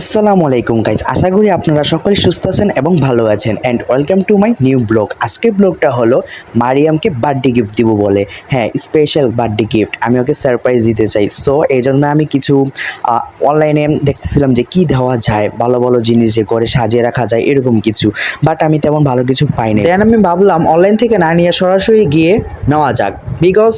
আসসালামু আলাইকুম গাইজ আশা করি আপনারা সকলে সুস্থ আছেন এবং ভালো আছেন and welcome to my new blog আজকের ব্লগটা হলো মারিয়ামকে বার্থডে গিফট দিব বলে। হ্যাঁ স্পেশাল বার্থডে গিফট আমি ওকে সারপ্রাইজ দিতে চাই। সো এই জন্য আমি কিছু অনলাইনে দেখতেছিলাম যে কি দেওয়া যায়, ভালো ভালো জিনিস যে করে সাজিয়ে রাখা যায়, এরকম কিছু। বাট আমি তেমন ভালো কিছু পাইনি দেন আমি ভাবলাম অনলাইন থেকে না নিয়ে সরাসরি গিয়ে নেওয়া যাক। বিকজ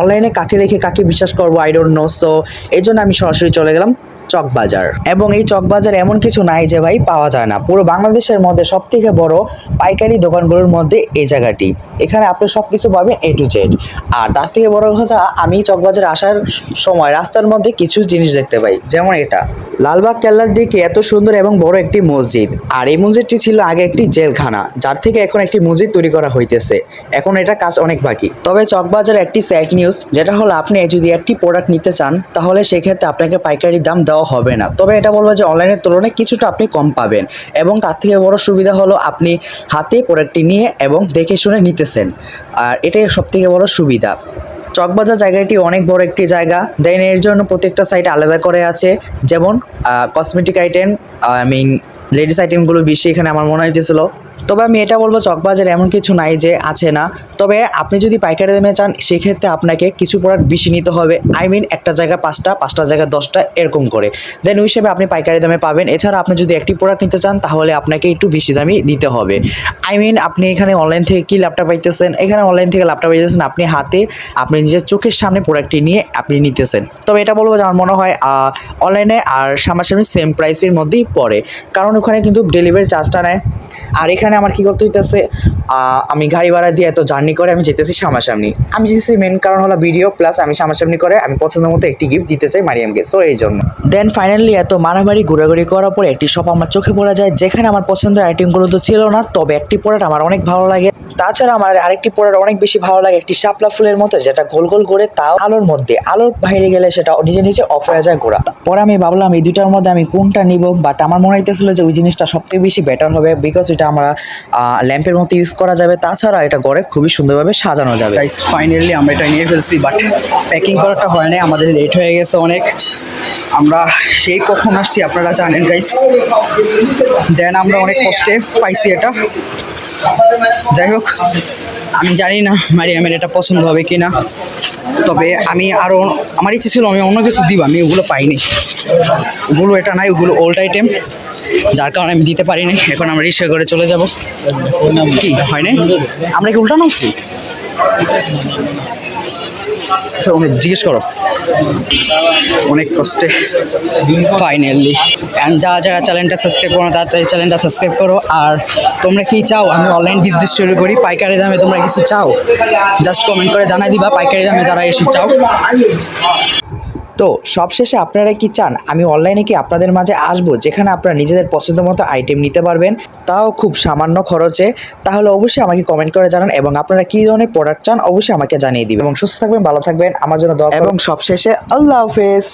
অনলাইনে কাকে রেখে কাকে বিশ্বাস করব আই ডোন্ট নো সো এই জন্য আমি সরাসরি চলে গেলাম। চকবাজার। এবং এই চকবাজার এমন কিছু নাই যে ভাই পাওয়া যায় না। পুরো বাংলাদেশের মধ্যে সব থেকে বড় পাইকারি দোকানগুলোর মধ্যে এই জায়গাটি। এখানে আপনি সব কিছু পাবেন এ টু জেড আর তার থেকে বড় কথা, আমি চকবাজারে আসার সময় রাস্তার মধ্যে কিছু জিনিস দেখতে পাই। যেমন এটা। লালবাগ কেল্লার দিকে এত সুন্দর এবং বড় একটি মসজিদ। আর এই মসজিদটি ছিল আগে একটি জেলখানা, যার থেকে এখন একটি মসজিদ তৈরি করা হইতেছে। এখন এটা কাজ অনেক বাকি। তবে চকবাজার একটি স্যাড নিউজ যেটা হলো আপনি যদি একটি প্রোডাক্ট নিতে চান, তাহলে সেক্ষেত্রে আপনাকে পাইকারি দাম দেওয়া হবে না। তবে এটা বলব যে অনলাইনের তুলনায় কিছুটা আপনি কম পাবেন এবং তার থেকে বড় সুবিধা হলো আপনি হাতে প্রোডাক্টটি নিয়ে এবং দেখে শুনে নিতেছেন। আর এটাই সব থেকে বড় সুবিধা। চকবাজার জায়গাটি অনেক বড় একটি জায়গা। দেন এর জন্য প্রত্যেকটা সাইট আলাদা করে আছে। যেমন cosmetic item I mean ladies আইটেমগুলো বেশি এখানে আমার মনে হইতেছিল। তবে আমি এটা বলব, চকবাজার এমন কিছু নাই যে আছে না। তবে আপনি যদি পাইকারি দামে চান, সেক্ষেত্রে আপনাকে কিছু প্রোডাক্ট বেশি নিতে হবে। আই মিন একটা জায়গা পাঁচটা পাঁচটা জায়গা দশটা, এরকম করে। দেন ওই হিসেবে আপনি পাইকারি দামে পাবেন। এছাড়া আপনি যদি একটি প্রোডাক্ট নিতে চান, তাহলে আপনাকে একটু বেশি দামি দিতে হবে। আই মিন আপনি এখানে অনলাইন থেকে কি ল্যাপটপ পাইতেছেন? এখানে অনলাইন থেকে ল্যাপটপ পাইতেছেন, আপনি হাতে, আপনি নিজের চোখের সামনে প্রোডাক্টটি নিয়ে আপনি নিতেছেন। তবে এটা বলব যে আমার মনে হয় অনলাইনে আর সামনাসামনি সেম প্রাইসের মধ্যেই পড়ে। কারণ ওখানে কিন্তু ডেলিভারি চার্জটা নেয়। আর এখানে আমার কি করতে হইতেছে? আমি গাড়ি ভাড়া দিয়ে এত জার্নি করে আমি যেতেছি সামনাসামনি। আমি যেতেছি মেন কারণ হলো ভিডিও প্লাস আমি সামনাসামনি করে আমি পছন্দ মতো একটি গিফট দিতে চাই মারিয়ামকে সো এই জন্য। দেন ফাইনালি এত মারামারি, ঘোরাঘুরি করার পর একটি শপ আমার চোখে পড়া যায়, যেখানে আমার পছন্দের আইটেমগুলো তো ছিল না, তবে একটি প্রোডাক্ট আমার অনেক ভালো লাগে। তাছাড়া আমার আরেকটি প্রোডাক্ট অনেক বেশি ভালো লাগে একটি শাপলা ফুলের মতো, যেটা গোল গোল করে তাও আলোর মধ্যে। আলোর বাইরে গেলে সেটা নিজে নিজে অফ হয়ে যায় গোড়া। পরে আমি ভাবলাম এই দুইটার মধ্যে আমি কোনটা নিব বাট আমার মনে হইতেছিল যে ওই জিনিসটা সবথেকে বেশি বেটার হবে বিকজ এটা আমরা ল্যাম্পের মতো ইউজ করা যাবে। তাছাড়া এটা ঘরে খুবই সুন্দরভাবে সাজানো যাবে। ফাইনালি আমরা এটা নিয়ে ফেলছি বাট প্যাকিং করাটা হয় নাই, আমাদের লেট হয়ে গেছে অনেক। আমরা সেই কখন আসছি, আপনারা জানেন গাইস দেন আমরা অনেক কষ্টে পাইছি এটা। যাই হোক আমি জানি না মারিয়ামের এটা পছন্দ হবে কি না তবে আমি আরও আমার ইচ্ছে ছিল আমি অন্য কিছু দিব, আমি ওগুলো পাইনি। ওগুলো এটা নাই, ওগুলো ওল্ড আইটেম যার কারণে আমি দিতে পারিনি, এখন আমরা রিক্সা করে চলে যাব। কি, হয় নাই? আমরা কি উল্টানো আচ্ছা অনেক জিজ্ঞেস করো। অনেক কষ্টে ফাইনালি অ্যান্ড যারা যারা চ্যানেলটা সাবস্ক্রাইব করো তাড়াতাড়ি চ্যানেলটা সাবস্ক্রাইব করো। আর তোমরা কি চাও? আমি অনলাইন বিজনেস শুরু করি, পাইকারি দামে তোমরা কিছু চাও? জাস্ট কমেন্ট করে জানাই দিবা, পাইকারি দামে যারা এসে চাও। তো সবশেষে আপনারা কি চান? আমি অনলাইনে কি আপনাদের মাঝে আসব যেখানে আপনারা নিজেদের পছন্দ মতো আইটেম নিতে পারবেন? তাও খুব সামান্য খরচে। তাহলে অবশ্যই আমাকে কমেন্ট করে জানান এবং আপনারা কী ধরনের প্রোডাক্ট চান অবশ্যই আমাকে জানিয়ে দিবেন। এবং সুস্থ থাকবেন ভালো থাকবেন। আমার জন্য দরকার। এবং সবশেষে আল্লাহ হাফেজ।